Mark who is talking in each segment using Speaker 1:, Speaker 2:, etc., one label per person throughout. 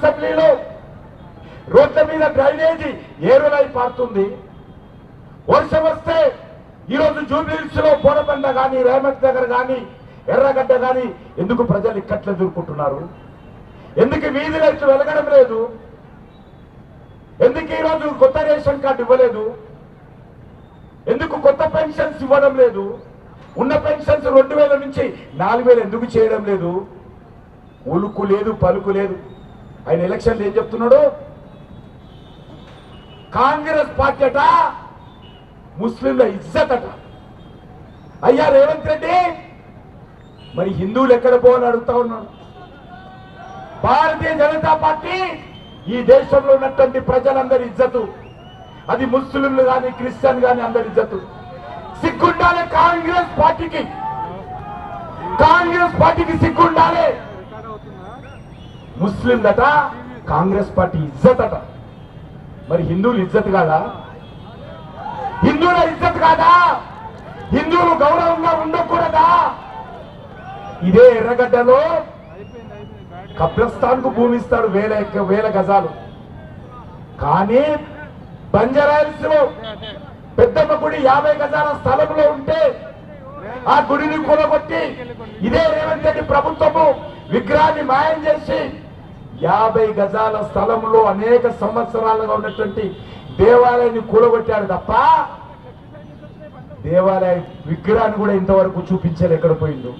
Speaker 1: అసెంబ్లీలో రోడ్ల మీద డ్రైనేజీ ఏరులై పారుతుంది. వర్షం వస్తే ఈరోజు జూబ్లీహిల్స్లో బోడబండ కానీ రేమత్ నగర్ కానీ ఎర్రగడ్డ కానీ ఎందుకు ప్రజలు ఇక్కట్లో ఎదుర్కొంటున్నారు ఎందుకు వీధి లైట్లు వెలగడం లేదు? ఎందుకు ఈరోజు కొత్త రేషన్ కార్డు ఇవ్వలేదు? ఎందుకు కొత్త పెన్షన్స్ ఇవ్వడం లేదు? ఉన్న పెన్షన్స్ రెండు వేల నుంచి నాలుగు వేలు ఎందుకు చేయడం లేదు? ఉలుకు లేదు పలుకు లేదు. ఆయన ఎలక్షన్లు ఏం చెప్తున్నాడు? కాంగ్రెస్ పార్టీ అట ముస్లింల ఇజ్జత్ అట. అయ్యా రేవంత్ రెడ్డి మరి హిందువులు ఎక్కడ పోవాలని అడుగుతా ఉన్నాడు. భారతీయ జనతా పార్టీ ఈ దేశంలో ఉన్నటువంటి ప్రజలందరి ఇజ్జతు. అది ముస్లింలు కానీ క్రిస్టియన్ కానీ అందరి ఇజ్జతు. సిగ్గుండాలి కాంగ్రెస్ పార్టీకి. కాంగ్రెస్ పార్టీకి సిగ్గుండాలి. ముస్లింలట కాంగ్రెస్ పార్టీ ఇజ్జత్ అట మరి హిందువులు ఇజ్జత్ కాదా? హిందువుల ఇజ్జత్ కాదా? హిందువులు గౌరవంగా ఉండకూడదా? ఇదే ఎర్రగడ్డలో కబ్రస్థాన్కు భూమి ఇస్తాడు వేల వేల గజాలు. కానీ బంజారాయిల్స్లో పెద్దమ్మ గుడి యాభై గజాల స్థలంలో ఉంటే ఆ గుడిని కూలగొట్టి ఇదే రేవంత్ రెడ్డి ప్రభుత్వము విగ్రహాన్ని మాయం చేసి యాభై గజాల స్థలంలో అనేక సంవత్సరాలుగా ఉన్నటువంటి దేవాలయాన్ని కూలగొట్టాడు తప్ప దేవాలయ విగ్రహాన్ని కూడా ఇంతవరకు చూపించారు ఎక్కడ పోయిందో.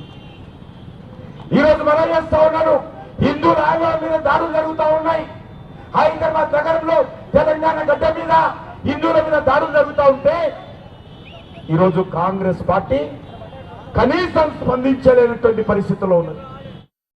Speaker 1: ఈ రోజు మనం చేస్తా ఉన్నాడు హిందూ రాజ్యాల మీద దాడులు జరుగుతూ ఉన్నాయి. హైదరాబాద్ నగరంలో తెలంగాణ గడ్డ మీద హిందువుల మీద దాడులు జరుగుతూ ఉంటే ఈరోజు కాంగ్రెస్ పార్టీ కనీసం స్పందించలేనటువంటి పరిస్థితిలో ఉన్నది.